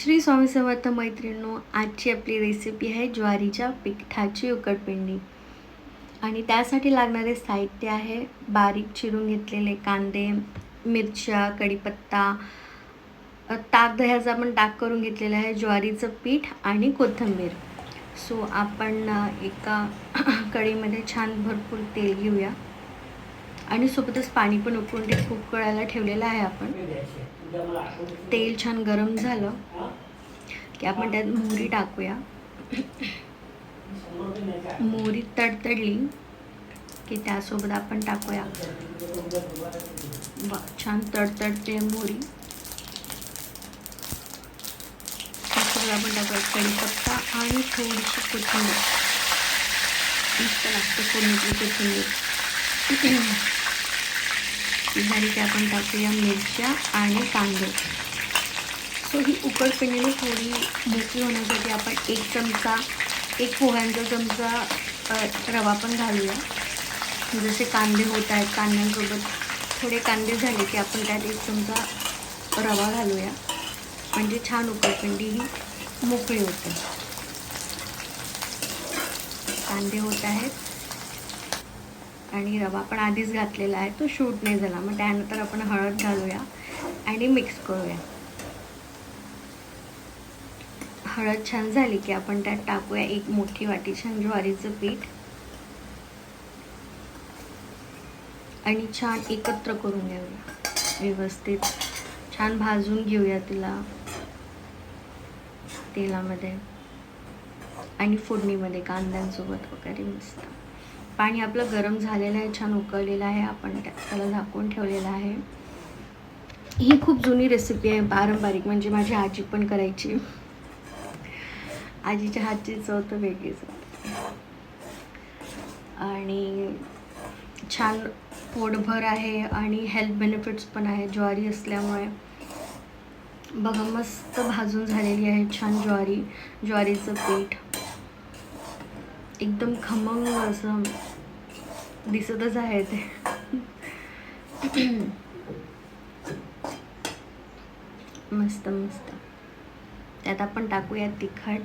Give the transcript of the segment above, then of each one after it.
श्री स्वामी समर्थ मैत्रिणींनो आजची आपली रेसिपी आहे ज्वारीच्या पिठाची उकडपिंडी. आणि त्यासाठी लागणारे साहित्य आहे बारीक चिरून घेतलेले कांदे मिरच्या कढीपत्ता ताक दह्याचा आपण ताक करून घेतलेला आहे ज्वारीचं पीठ आणि कोथिंबीर. सो आपण एका कढीमध्ये छान भरपूर तेल घेऊया. आणि सोबतच पाणी पण उकळून ते खूप कळायला ठेवलेलं आहे आपण. तेल छान गरम झालं की आपण त्यात मोहरी टाकूया. मोहरी तडतडली की त्यासोबत आपण टाकूया. छान तडतडते मोहरी. त्यासोबत आपण टाकूया कढीपत्ता आणि थोडीशी कोथिंबीर. मस्त लागते कोणी कोथिंबीर. झाली की आपण टाकूया मिरच्या आणि कांदे. सो ही उकडपिंडीने थोडी मोठी होण्यासाठी आपण एक चमचा एक पोह्यांचा चमचा रवा पण घालूया. जसे कांदे होत आहेत कांद्यांसोबत थोडे कांदे झाले की आपण त्यात एक चमचा रवा घालूया. म्हणजे छान उकडपिंडी ही मोकळी होते. कांदे होत आहेत. आणि रवा पण आधीच घातलेला आहे. तो शूट नाही झाला. मग त्यानंतर आपण हळद घालूया आणि मिक्स करूया. हळद छान झाली की आपण त्यात टाकूया एक मोठी वाटी छान ज्वारीचं पीठ. आणि छान एकत्र करून घेऊया. व्यवस्थित. छान भाजून घेऊया तिला. तेलामध्ये. आणि फोडणीमध्ये कांद्यांसोबत वगैरे मस्त. पाणी आपलं गरम झालेलं आहे छान उकळलेलं आहे आपण त्याला झाकून ठेवलेलं आहे. ही खूप जुनी रेसिपी आहे पारंपरिक म्हणजे माझी आजी पण करायची. आजीच्या हातची चव तर वेगळीच आणि छान पोटभर आहे आणि हेल्थ बेनिफिट्स पण आहे ज्वारी असल्यामुळे. बघा मस्त भाजून झालेली आहे छान ज्वारी ज्वारीचं पीठ. एकदम खमंग असं दिसतच आहे ते. मस्त मस्त. त्यात आपण टाकूया तिखट.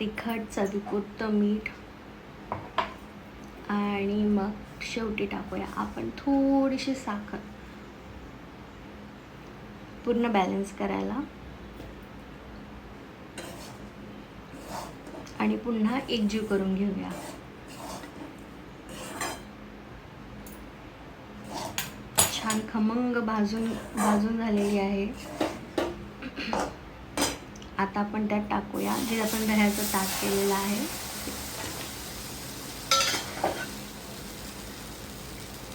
तिखट चवीपुरतं मीठ. आणि मग शेवटी टाकूया आपण थोडीशी साखर. पूर्ण बॅलन्स करायला. आणि पुन्हा एकजीव करून घेऊया. छान खमंग भाजून भाजून झालेली आहे. आता आपण त्यात टाकूया. जे आपण दह्याचं ताक केलेलं आहे.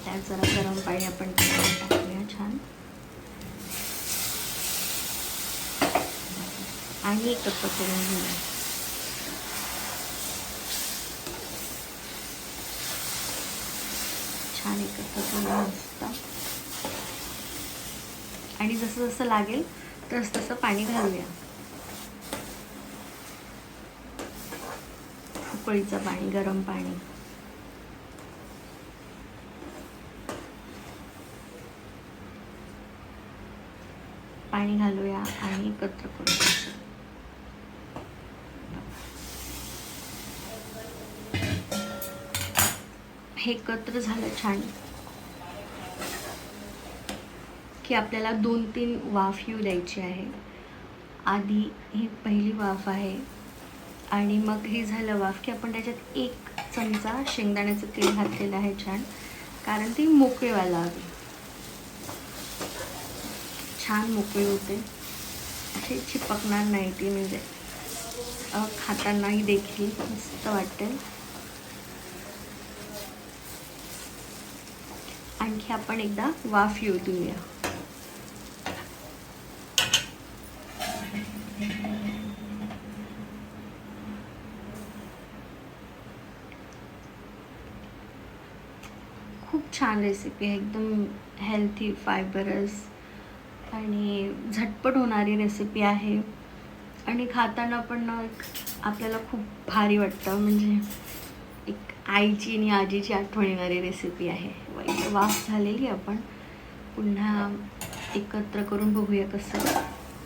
त्यात जरा गरम पाणी आपण टाकूया छान. आणि एकत्र करून घेऊया. छान एकत्र करून मस्त. आणि जसं जसं लागेल तस तसं पाणी घालूया. उकळीचं पाणी गरम पाणी. पाणी घालूया आणि एकत्र करूया हे एकत्र झालं छान. की आपल्याला दोन तीन वाफ येऊ द्यायची आहे. आधी ही पहिली वाफ आहे. आणि मग हे झालं वाफ की आपण त्याच्यात एक चमचा शेंगदाण्याचं तेल घातलेलं आहे छान. कारण ती मोकळी व्हायला हवी. छान मोकळी होते. असे चिपकणार नाही ती म्हणजे खातानाही देखील मस्त वाटेल. आणखी आपण एकदा वाफ येऊ देऊया खूप छान रेसिपी आहे एकदम हेल्थी फायबरस आणि झटपट होणारी रेसिपी आहे. आणि खाताना पण आपल्याला खूप भारी वाटतं म्हणजे आईची आणि आजीची आठवण येणारी रेसिपी आहे. वा- वाफ झालेली आपण. पुन्हा एकत्र करून बघूया कसं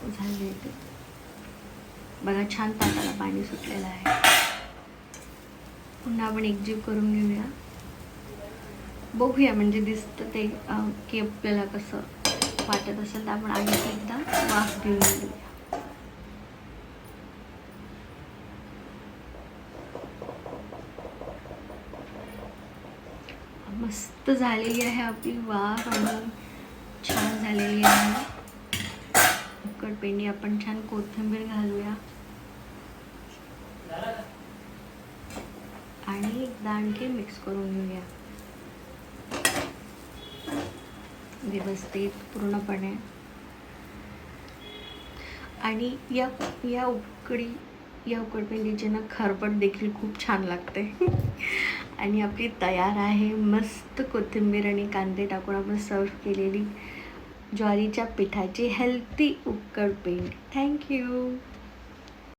झाले ते. बघा छान ताटाला पाणी सुटलेलं आहे. पुन्हा आपण एकजीव करून घेऊया. बघूया म्हणजे दिसतं ते की आपल्याला कसं वाटत असेल तर आपण आणखी एकदा वाफ घेऊन घेऊया मस्त झालेली आहे आपली वाफ आणि छान झालेली आहे. उकडपेंडी आपण छान कोथिंबीर घालूया. आणि एकदा आणखी मिक्स करून घेऊया. व्यवस्थित पूर्णपणे. आणि या या उकडी या उकडपेंडीचे ना खरबट देखील खूप छान लागते. आणि आपली तयार आहे. मस्त कोथिंबीर आणि कांदे टाकून आपण सर्व केलेली ज्वारीच्या पिठाची हेल्दी पेंट थँक्यू